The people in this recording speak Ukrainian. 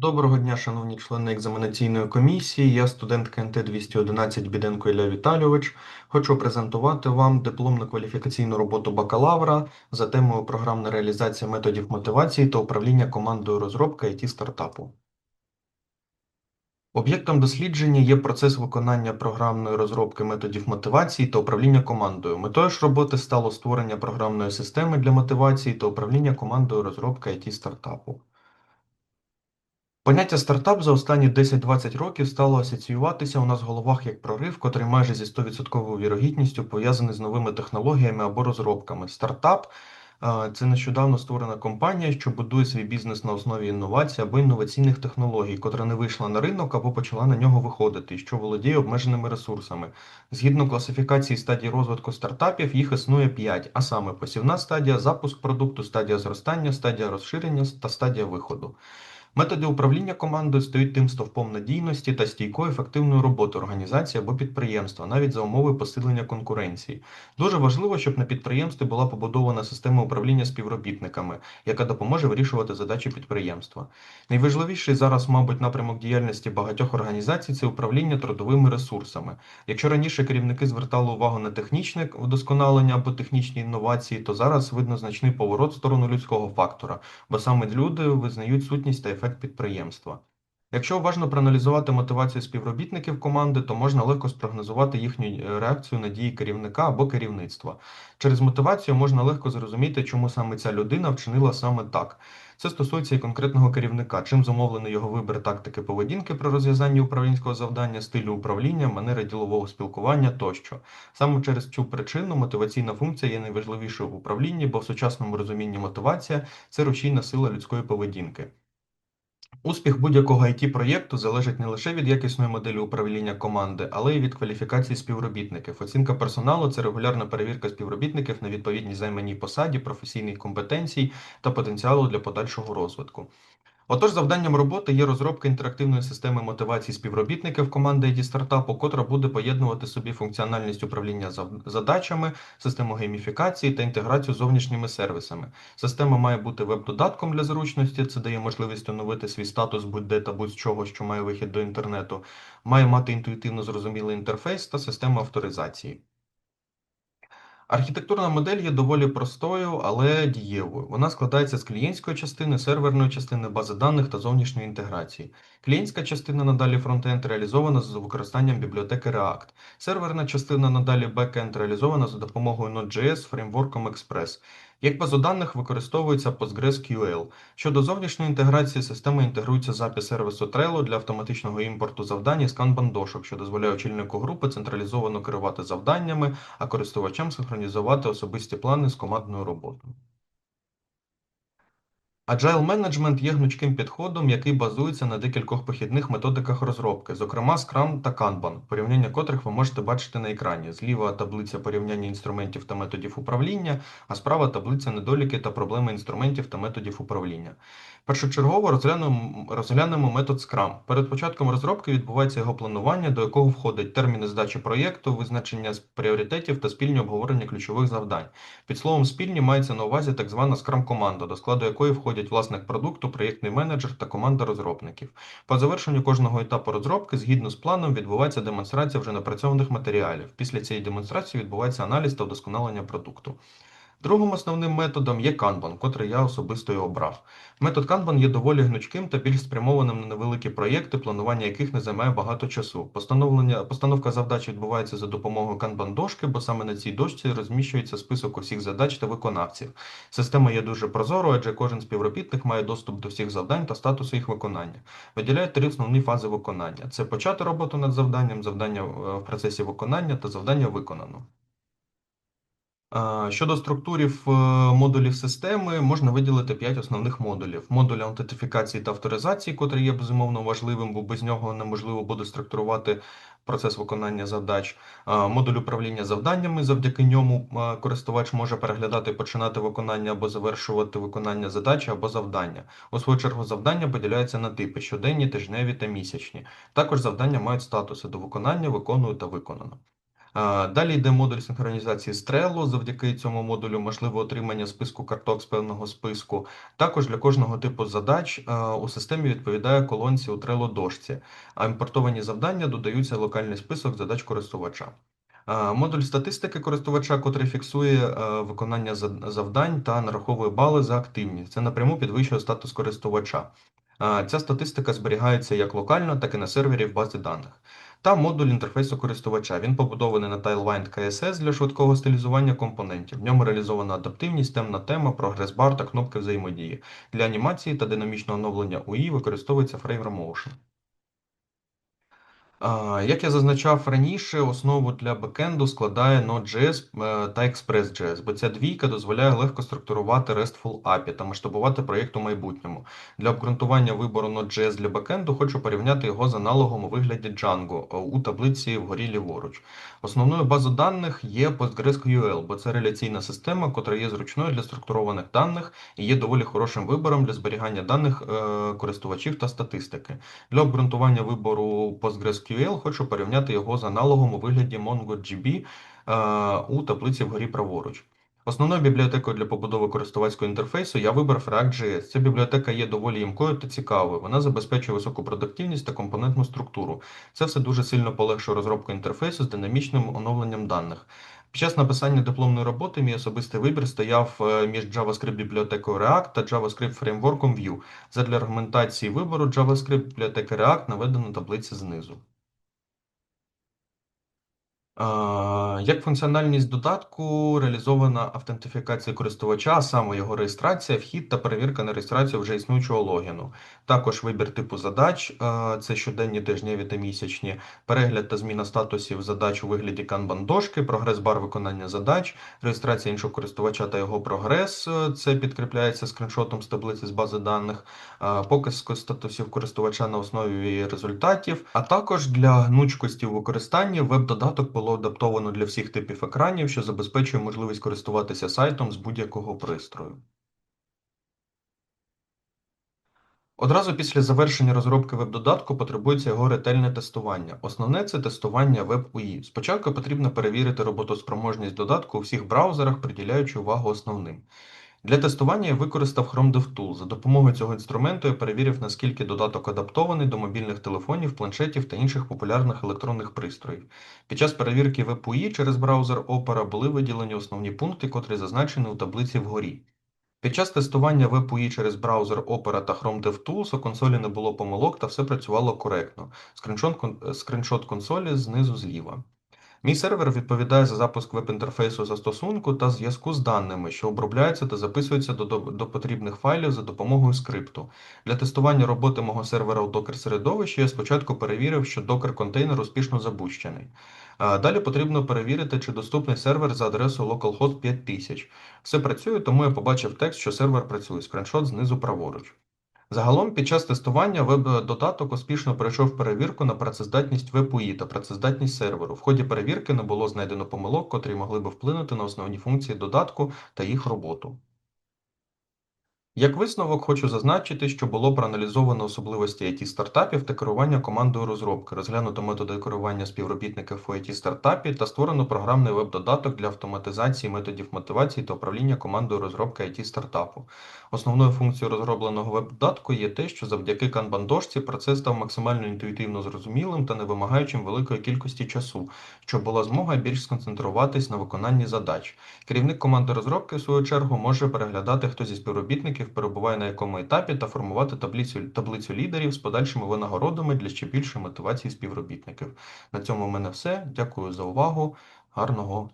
Доброго дня, шановні члени екзаменаційної комісії. Я студент КНТ 211 Біденко Ілля Віталійович. Хочу презентувати вам дипломну кваліфікаційну роботу бакалавра за темою програмна реалізація методів мотивації та управління командою розробки IT стартапу. Об'єктом дослідження є процес виконання програмної розробки методів мотивації та управління командою. Метою ж роботи стало створення програмної системи для мотивації та управління командою розробки IT стартапу. Поняття стартап за останні 10-20 років стало асоціюватися у нас в головах як прорив, котрий майже зі 100% вірогідністю пов'язаний з новими технологіями або розробками. Стартап е, це нещодавно створена компанія, що будує свій бізнес на основі інновацій або інноваційних технологій, котра не вийшла на ринок або почала на нього виходити, що володіє обмеженими ресурсами. Згідно класифікації стадій розвитку стартапів, їх існує 5, а саме посівна стадія, запуск продукту, стадія зростання, стадія розширення та стадія виходу. Методи управління командою стають тим стовпом надійності та стійкої ефективної роботи організації або підприємства, навіть за умови посилення конкуренції. Дуже важливо, щоб на підприємстві була побудована система управління співробітниками, яка допоможе вирішувати задачі підприємства. Найважливіший зараз, мабуть, напрямок діяльності багатьох організацій це управління трудовими ресурсами. Якщо раніше керівники звертали увагу на технічне вдосконалення або технічні інновації, то зараз видно значний поворот в сторону людського фактора, бо саме люди визнають сутність та ефект підприємства. Якщо уважно проаналізувати мотивацію співробітників команди, то можна легко спрогнозувати їхню е, реакцію на дії керівника або керівництва. Через мотивацію можна легко зрозуміти, чому саме ця людина вчинила саме так. Це стосується і конкретного керівника, чим зумовлений його вибір тактики поведінки при розв'язанні управлінського завдання, стилю управління, манери ділового спілкування тощо. Саме через цю причину мотиваційна функція є найважливішою в управлінні, бо в сучасному розумінні мотивація це рушійна сила людської поведінки. Успіх будь-якого it проєкту залежить не лише від якісної моделі управління команди, але й від кваліфікації співробітників. Оцінка персоналу це регулярна перевірка співробітників на відповідність займаній посаді, професійних компетенцій та потенціалу для подальшого розвитку. Отож, завданням роботи є розробка інтерактивної системи мотивації співробітників команди IT стартапу, котра буде поєднувати собі функціональність управління задачами, систему гейміфікації та інтеграцію з зовнішніми сервісами. Система має бути веб-додатком для зручності, це дає можливість оновити свій статус будь-де та будь-чого, що має вихід до інтернету, має мати інтуїтивно зрозумілий інтерфейс та систему авторизації. Архітектурна модель є доволі простою, але дієвою. Вона складається з клієнтської частини, серверної частини бази даних та зовнішньої інтеграції. Клієнтська частина надалі фронтенд реалізована з використанням бібліотеки React. Серверна частина надалі бекенд реалізована за допомогою Node.js фреймворком Express. Як базу даних використовується PostgreSQL. Щодо зовнішньої інтеграції, система інтегрується запис сервісу Trello для автоматичного імпорту завдань із Kanban-дошок, що дозволяє очільнику групи централізовано керувати завданнями, а користувачам синхронізувати особисті плани з командною роботою. Agile Management є гнучким підходом, який базується на декількох похідних методиках розробки, зокрема Scrum та Kanban, порівняння котрих ви можете бачити на екрані. Зліва таблиця порівняння інструментів та методів управління, а справа таблиця недоліки та проблеми інструментів та методів управління. Першочергово розглянемо, розглянемо метод Scrum. Перед початком розробки відбувається його планування, до якого входять терміни здачі проєкту, визначення пріоритетів та спільні обговорення ключових завдань. Під словом спільні мається на увазі так звана Scrum-команда, до складу якої входять власник продукту, проєктний менеджер та команда розробників. По завершенню кожного етапу розробки, згідно з планом, відбувається демонстрація вже напрацьованих матеріалів. Після цієї демонстрації відбувається аналіз та вдосконалення продукту. Другим основним методом є Kanban, котрий я особисто і обрав. Метод Kanban є доволі гнучким та більш спрямованим на невеликі проєкти, планування яких не займає багато часу. Постановлення, Постановка завдач відбувається за допомогою Kanban дошки, бо саме на цій дошці розміщується список усіх задач та виконавців. Система є дуже прозорою, адже кожен співробітник має доступ до всіх завдань та статусу їх виконання. Виділяють три основні фази виконання: це почати роботу над завданням, завдання е, в процесі виконання та завдання виконано. Щодо структурів е, модулів системи, можна виділити 5 основних модулів: модуль аутентифікації та авторизації, котрий є безумовно важливим, бо без нього неможливо буде структурувати процес виконання задач, модуль управління завданнями. Завдяки ньому користувач може переглядати, починати виконання або завершувати виконання задачі або завдання. У свою чергу завдання поділяються на типи щоденні, тижневі та місячні. Також завдання мають статуси до виконання, виконую та виконано. Далі йде модуль синхронізації з Trello. Завдяки цьому модулю можливо отримання списку карток з певного списку. Також для кожного типу задач у системі відповідає колонці у Trello дошці, а імпортовані завдання додаються в локальний список задач користувача. Модуль статистики користувача, котрий фіксує виконання завдань та нараховує бали за активність. Це напряму підвищує статус користувача. Ця статистика зберігається як локально, так і на сервері в базі даних. Та модуль інтерфейсу користувача. Він побудований на Tailwind CSS для швидкого стилізування компонентів. В ньому реалізована адаптивність, темна тема, прогрес-бар та кнопки взаємодії. Для анімації та динамічного оновлення UI використовується Framer Motion. Як я зазначав раніше, основу для бекенду складає Node.js е, та Express.js, бо ця двійка дозволяє легко структурувати RESTful API та масштабувати проєкт у майбутньому. Для обґрунтування вибору Node.js для бекенду хочу порівняти його з аналогом у вигляді Django е, у таблиці вгорі ліворуч. Основною базою даних є PostgreSQL, бо це реляційна система, котра є зручною для структурованих даних і є доволі хорошим вибором для зберігання даних е, користувачів та статистики. Для обґрунтування вибору PostgreSQL хочу порівняти його з аналогом у вигляді MongoDB е, у таблиці вгорі праворуч. Основною бібліотекою для побудови користувацького інтерфейсу я вибрав React.js. Ця бібліотека є доволі їмкою та цікавою. Вона забезпечує високу продуктивність та компонентну структуру. Це все дуже сильно полегшує розробку інтерфейсу з динамічним оновленням даних. Під час написання дипломної роботи мій особистий вибір стояв е, між JavaScript бібліотекою React та JavaScript фреймворком Vue. Задля аргументації вибору JavaScript бібліотеки React наведено таблиці знизу. А, Як функціональність додатку реалізована автентифікація користувача, саме його реєстрація, вхід та перевірка на реєстрацію вже існуючого логіну. Також вибір типу задач, це щоденні, тижневі та місячні, перегляд та зміна статусів задач у вигляді канбан-дошки, прогрес-бар виконання задач, реєстрація іншого користувача та його прогрес, е, це підкріпляється скріншотом з таблиці з бази даних, показ статусів користувача на основі результатів, а також для гнучкості у використанні веб-додаток було адаптовано для всіх типів екранів, що забезпечує можливість користуватися сайтом з будь-якого пристрою. Одразу після завершення розробки веб-додатку потребується його ретельне тестування. Основне це тестування веб-UI. Спочатку потрібно перевірити роботоспроможність додатку у всіх браузерах, приділяючи увагу основним. Для тестування я використав Chrome DevTools. За допомогою цього інструменту я перевірив, наскільки додаток адаптований до мобільних телефонів, планшетів та інших популярних електронних пристроїв. Під час перевірки WebUI через браузер Opera були виділені основні пункти, котрі зазначені у таблиці вгорі. Під час тестування WebUI через браузер Opera та Chrome DevTools у консолі не було помилок та все працювало коректно. Скріншот консолі знизу зліва. Мій сервер відповідає за запуск веб-інтерфейсу застосунку та зв'язку з даними, що обробляються та записуються до, до, до потрібних файлів за допомогою скрипту. Для тестування роботи мого сервера у Docker середовищі я спочатку перевірив, що Docker контейнер успішно запущений. Далі потрібно перевірити, чи доступний сервер за адресою localhost 5000. Все працює, тому я побачив текст, що сервер працює. Скріншот знизу праворуч. Загалом, під час тестування веб-додаток успішно пройшов перевірку на працездатність WebUI та працездатність серверу. В ході перевірки не було знайдено помилок, котрі могли би вплинути на основні функції додатку та їх роботу. Як висновок, хочу зазначити, що було проаналізовано особливості it стартапів та керування командою розробки, розглянуто методи керування співробітників у it стартапі та створено програмний веб-додаток для автоматизації методів мотивації та управління командою розробки it стартапу. Основною функцією розробленого веб-додатку є те, що завдяки канбан-дошці процес став максимально інтуїтивно зрозумілим та не вимагаючим великої кількості часу, щоб була змога більш сконцентруватись на виконанні задач. Керівник команди розробки, в свою чергу, може переглядати, хто зі співробітників перебуває на якому етапі та формувати таблицю, таблицю лідерів з подальшими винагородами для ще більшої мотивації співробітників. На цьому в мене все. Дякую за увагу. Гарного